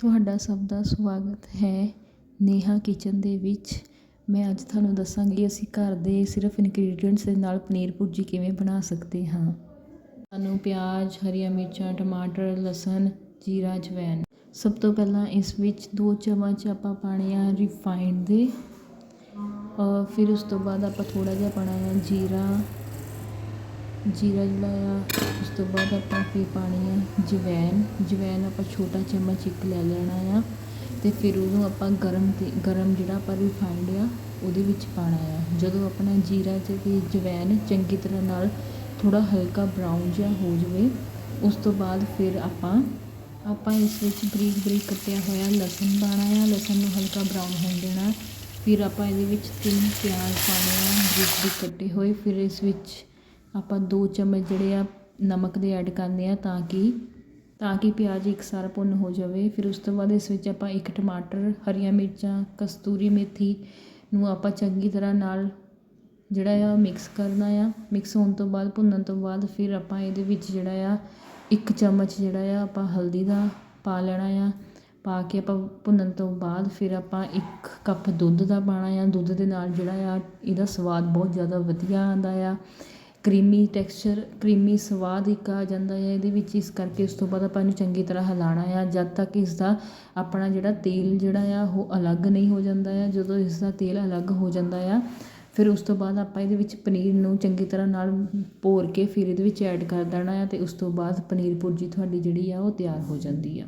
ਤੁਹਾਡਾ ਸਭ ਦਾ ਸਵਾਗਤ ਹੈ ਨੇਹਾ ਕਿਚਨ ਦੇ ਵਿੱਚ। ਮੈਂ ਅੱਜ ਤੁਹਾਨੂੰ ਦੱਸਾਂਗੀ ਅਸੀਂ ਘਰ ਦੇ ਸਿਰਫ ਇਨਗਰੀਡੀਅੰਟਸ ਦੇ ਨਾਲ ਪਨੀਰ ਭੁਰਜੀ ਕਿਵੇਂ ਬਣਾ ਸਕਦੇ ਹਾਂ। ਸਾਨੂੰ ਪਿਆਜ਼, ਹਰੀਆਂ ਮਿਰਚਾਂ, ਟਮਾਟਰ, ਲਸਣ, ਜੀਰਾ ਅਜਵਾਇਣ ਸਭ ਤੋਂ ਪਹਿਲਾਂ ਇਸ ਵਿੱਚ ਦੋ ਚਮਚ ਆਪਾਂ ਪਾਣੇ ਆ ਰਿਫਾਈਨਡ ਦੇ। ਔਰ ਫਿਰ ਉਸ ਤੋਂ ਬਾਅਦ ਆਪਾਂ ਥੋੜ੍ਹਾ ਜਿਹਾ ਪਾਉਣਾ ਆ ਜੀਰਾ ਜੀਰਾ ਜਿਹੜਾ ਆ ਉਸ ਤੋਂ ਬਾਅਦ ਆਪਾਂ ਫਿਰ ਪਾਉਣੀ ਆ ਜਵੈਨ। ਜਵੈਨ ਆਪਾਂ ਛੋਟਾ ਚਮਚ ਇੱਕ ਲੈ ਲੈਣਾ ਆ ਅਤੇ ਫਿਰ ਉਹਨੂੰ ਆਪਾਂ ਗਰਮ ਤੇ ਗਰਮ ਜਿਹੜਾ ਆਪਾਂ ਰਿਫਾਈਨਡ ਆ, ਉਹਦੇ ਵਿੱਚ ਪਾਉਣਾ ਆ। ਜਦੋਂ ਆਪਣਾ ਜੀਰਾ ਅਤੇ ਜਵੈਨ ਚੰਗੀ ਤਰ੍ਹਾਂ ਨਾਲ ਥੋੜ੍ਹਾ ਹਲਕਾ ਬਰਾਊਨ ਜਿਹਾ ਹੋ ਜਾਵੇ, ਉਸ ਤੋਂ ਬਾਅਦ ਫਿਰ ਆਪਾਂ ਆਪਾਂ ਇਸ ਵਿੱਚ ਬਰੀਕ ਬਰੀਕ ਕੱਟਿਆ ਹੋਇਆ ਲਸਣ ਪਾਉਣਾ ਆ। ਲਸਣ ਨੂੰ ਹਲਕਾ ਬਰਾਊਨ ਹੋਣ ਦੇਣਾ। ਫਿਰ ਆਪਾਂ ਇਹਦੇ ਵਿੱਚ ਤਿੰਨ ਪਿਆਜ਼ ਪਾਉਣੇ ਆ, ਬਰੀਕ ਬਰੀਕ ਕੱਟੇ ਹੋਏ। ਫਿਰ ਇਸ ਵਿੱਚ ਆਪਾਂ ਦੋ ਚਮਚ ਜਿਹੜੇ ਆ ਨਮਕ ਦੇ ਐਡ ਕਰਨੇ ਆ ਤਾਂ ਕਿ ਤਾਂ ਕਿ ਪਿਆਜ਼ ਇੱਕ ਇਕਸਾਰ ਭੁੰਨ ਹੋ ਜਾਵੇ। ਫਿਰ ਉਸ ਤੋਂ ਬਾਅਦ ਇਸ ਵਿੱਚ ਆਪਾਂ ਇੱਕ ਟਮਾਟਰ, ਹਰੀਆਂ ਮਿਰਚਾਂ, ਕਸਤੂਰੀ ਮੇਥੀ ਨੂੰ ਆਪਾਂ ਚੰਗੀ ਤਰ੍ਹਾਂ ਨਾਲ ਜਿਹੜਾ ਆ ਮਿਕਸ ਕਰਨਾ ਆ। ਮਿਕਸ ਹੋਣ ਤੋਂ ਬਾਅਦ, ਭੁੰਨਣ ਤੋਂ ਬਾਅਦ ਫਿਰ ਆਪਾਂ ਇਹਦੇ ਵਿੱਚ ਜਿਹੜਾ ਆ ਇੱਕ ਚਮਚ ਜਿਹੜਾ ਆ ਆਪਾਂ ਹਲਦੀ ਦਾ ਪਾ ਲੈਣਾ ਆ। ਪਾ ਕੇ ਆਪਾਂ ਭੁੰਨਣ ਤੋਂ ਬਾਅਦ ਫਿਰ ਆਪਾਂ ਇੱਕ ਕੱਪ ਦੁੱਧ ਦਾ ਪਾਉਣਾ ਆ। ਦੁੱਧ ਦੇ ਨਾਲ ਜਿਹੜਾ ਆ, ਇਹਦਾ ਸਵਾਦ ਬਹੁਤ ਜ਼ਿਆਦਾ ਵਧੀਆ ਆਉਂਦਾ ਆ। ਕਰੀਮੀ ਟੈਕਸਚਰ, ਕਰੀਮੀ ਸਵਾਦ ਇੱਕ ਆ ਜਾਂਦਾ ਹੈ, ਇਹਦੇ ਵਿੱਚ ਇਸ ਕਰਕੇ ਉਸ ਤੋਂ ਬਾਅਦ ਆਪਾਂ ਇਹਨੂੰ ਚੰਗੀ ਤਰ੍ਹਾਂ ਹਿਲਾਉਣਾ ਆ ਜਦ ਤੱਕ ਇਸ ਦਾ ਆਪਣਾ ਜਿਹੜਾ ਤੇਲ ਜਿਹੜਾ ਆ, ਉਹ ਅਲੱਗ ਨਹੀਂ ਹੋ ਜਾਂਦਾ ਆ ਜਦੋਂ ਇਸ ਦਾ ਤੇਲ ਅਲੱਗ ਹੋ ਜਾਂਦਾ ਆ, ਫਿਰ ਉਸ ਤੋਂ ਬਾਅਦ ਆਪਾਂ ਇਹਦੇ ਵਿੱਚ ਪਨੀਰ ਨੂੰ ਚੰਗੀ ਤਰ੍ਹਾਂ ਨਾਲ ਭੋਰ ਕੇ ਫਿਰ ਇਹਦੇ ਵਿੱਚ ਐਡ ਕਰ ਦੇਣਾ ਆ ਅਤੇ ਉਸ ਤੋਂ ਬਾਅਦ ਪਨੀਰ ਭੁਰਜੀ ਤੁਹਾਡੀ ਜਿਹੜੀ ਆ, ਉਹ ਤਿਆਰ ਹੋ ਜਾਂਦੀ ਆ।